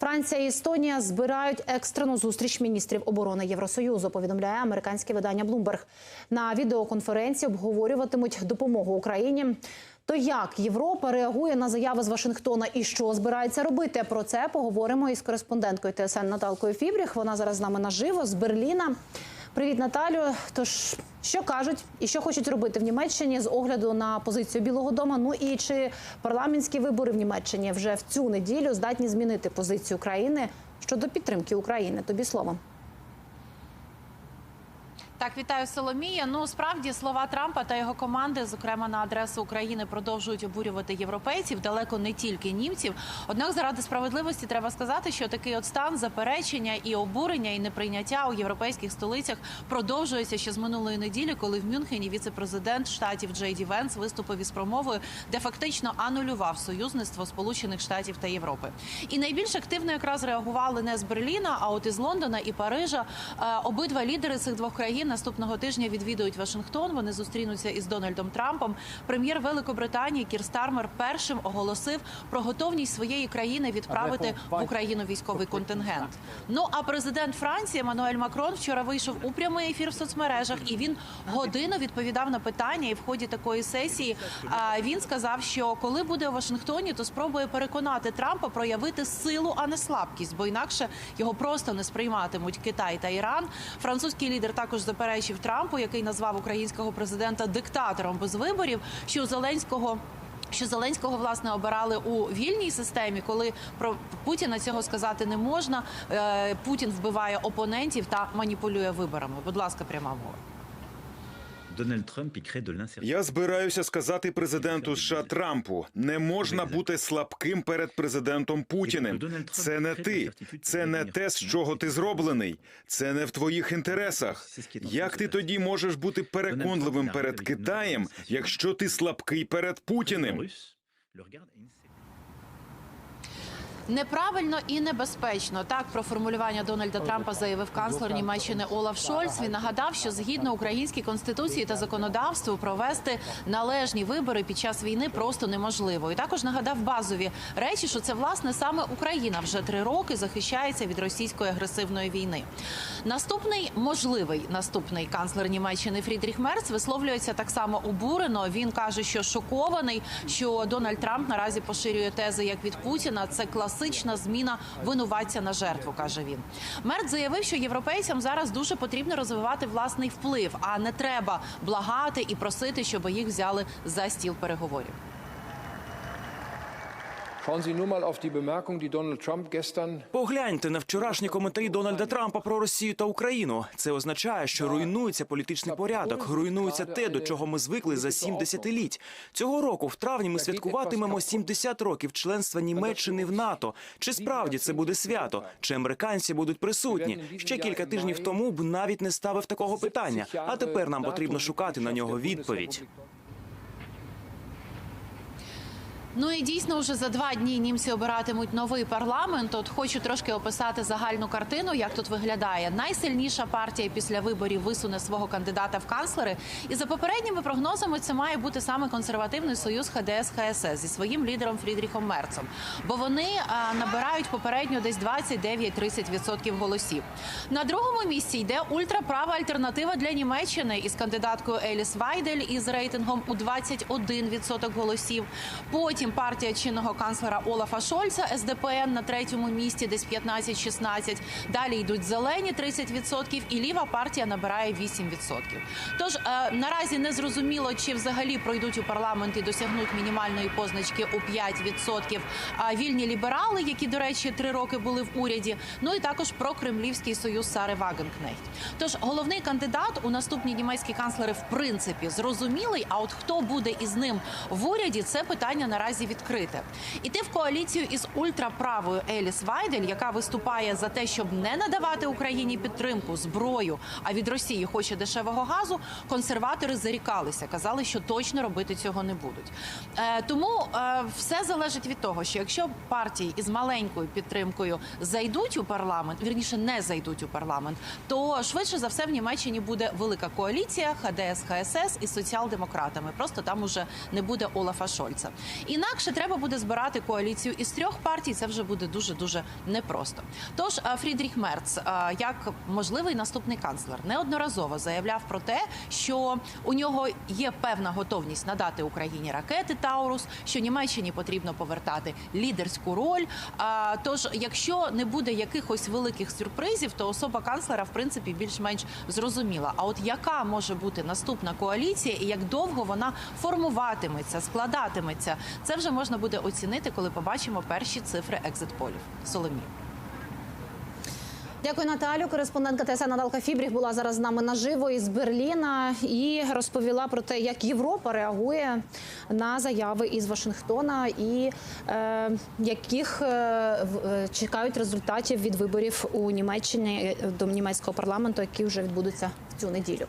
Франція і Естонія збирають екстрену зустріч міністрів оборони Євросоюзу. Повідомляє американське видання Bloomberg. На відеоконференції обговорюватимуть допомогу Україні. То як Європа реагує на заяви з Вашингтона і що збирається робити? Про це поговоримо із кореспонденткою ТСН Наталкою Фібріх. Вона зараз з нами наживо з Берліна. Привіт, Наталю. Тож що кажуть і що хочуть робити в Німеччині з огляду на позицію Білого Дому? Ну і чи парламентські вибори в Німеччині вже в цю неділю здатні змінити позицію країни щодо підтримки України? Тобі слово. Так, вітаю Соломія. Ну справді слова Трампа та його команди, зокрема на адресу України, продовжують обурювати європейців, далеко не тільки німців. Однак, заради справедливості треба сказати, що такий от стан заперечення і обурення, і неприйняття у європейських столицях продовжується ще з минулої неділі, коли в Мюнхені віце-президент штатів Джей Ді Венс виступив із промовою, де фактично анулював союзництво Сполучених Штатів та Європи. І найбільш активно якраз реагували не з Берліна, а от із Лондона і Парижа. Е, Обидва лідери цих двох країн наступного тижня відвідують Вашингтон. Вони зустрінуться із Дональдом Трампом. Прем'єр Великобританії Кір Стармер першим оголосив про готовність своєї країни відправити в Україну військовий контингент. Ну а президент Франції Еммануель Макрон вчора вийшов у прямий ефір в соцмережах, і він годину відповідав на питання. І в ході такої сесії він сказав, що коли буде у Вашингтоні, то спробує переконати Трампа проявити силу, а не слабкість, бо інакше його просто не сприйматимуть Китай та Іран. Французький лідер також заперечив Трампу, який назвав українського президента диктатором без виборів, що Зеленського. Що Зеленського власне обирали у вільній системі, коли про Путіна цього сказати не можна. Е, Путін вбиває опонентів та маніпулює виборами. Будь ласка, пряма мова. Дональд Трамп і. Я збираюся сказати президенту США Трампу: не можна бути слабким перед президентом Путіним. Це не ти, це не те, з чого ти зроблений. Це не в твоїх інтересах. Як ти тоді можеш бути переконливим перед Китаєм, якщо ти слабкий перед Путіним? Неправильно і небезпечно так про формулювання Дональда Трампа заявив канцлер Німеччини Олаф Шольц. Він нагадав, що згідно українській конституції та законодавству провести належні вибори під час війни просто неможливо. І також нагадав базові речі, що це власне саме Україна вже три роки захищається від російської агресивної війни. Наступний можливий наступний канцлер Німеччини Фрідріх Мерц висловлюється так само обурено. Він каже, що шокований, що Дональд Трамп наразі поширює тези як від Путіна. Це класична зміна винуватця на жертву, каже він. Мерт заявив, що європейцям зараз дуже потрібно розвивати власний вплив, а не треба благати і просити, щоб їх взяли за стіл переговорів. Погляньте на вчорашні коментарі Дональда Трампа про Росію та Україну. Це означає, що руйнується політичний порядок, руйнується те, до чого ми звикли за сім десятиліть. Цього року, в травні, ми святкуватимемо 70 років членства Німеччини в НАТО. Чи справді це буде свято? Чи американці будуть присутні? Ще кілька тижнів тому б навіть не ставив такого питання. А тепер нам потрібно шукати на нього відповідь. Ну і дійсно вже за два дні німці обиратимуть новий парламент. От хочу трошки описати загальну картину, як тут виглядає. Найсильніша партія після виборів висуне свого кандидата в канцлери. І за попередніми прогнозами це має бути саме консервативний союз ХДС ХСС зі своїм лідером Фрідріхом Мерцем. Бо вони а, набирають попередньо десь 29-30% голосів. На другому місці йде ультраправа альтернатива для Німеччини із кандидаткою Еліс Вайдель із рейтингом у 21% голосів. Потім партія чинного канцлера Олафа Шольца СДПН на третьому місці, десь 15-16. Далі йдуть зелені 30% і ліва партія набирає 8%. Тож е, наразі не зрозуміло, чи взагалі пройдуть у парламент і досягнуть мінімальної позначки у 5%. А вільні ліберали, які, до речі, три роки були в уряді. Ну і також про Кремлівський союз Сари Вагенкнехт. Тож головний кандидат у наступні німецькі канцлери в принципі зрозумілий. А от хто буде із ним в уряді, це питання наразі відкрите. Іти в коаліцію із ультраправою Еліс Вайдель, яка виступає за те, щоб не надавати Україні підтримку, зброю, а від Росії хоче дешевого газу. Консерватори зарікалися, казали, що точно робити цього не будуть. Е, тому е, все залежить від того, що якщо партії із маленькою підтримкою зайдуть у парламент, вірніше не зайдуть у парламент, то швидше за все в Німеччині буде велика коаліція ХДС ХСС із соціал-демократами. Просто там уже не буде Олафа Шольца. І Інакше треба буде збирати коаліцію із трьох партій. Це вже буде дуже дуже непросто. Тож е, Фрідріх Мерц, е, як можливий наступний канцлер, неодноразово заявляв про те, що у нього є певна готовність надати Україні ракети Таурус, що Німеччині потрібно повертати лідерську роль. Тож, якщо не буде якихось великих сюрпризів, то особа канцлера в принципі більш-менш зрозуміла. А от яка може бути наступна коаліція і як довго вона формуватиметься, складатиметься, це вже можна буде оцінити, коли побачимо перші цифри екзит-полів. Соломія. Дякую, Наталю. Кореспондентка ТСН Наталка Фібріх була зараз з нами наживо із Берліна і розповіла про те, як Європа реагує на заяви із Вашингтона і е, яких е, е, чекають результатів від виборів у Німеччині е, до німецького парламенту, які вже відбудуться в цю неділю.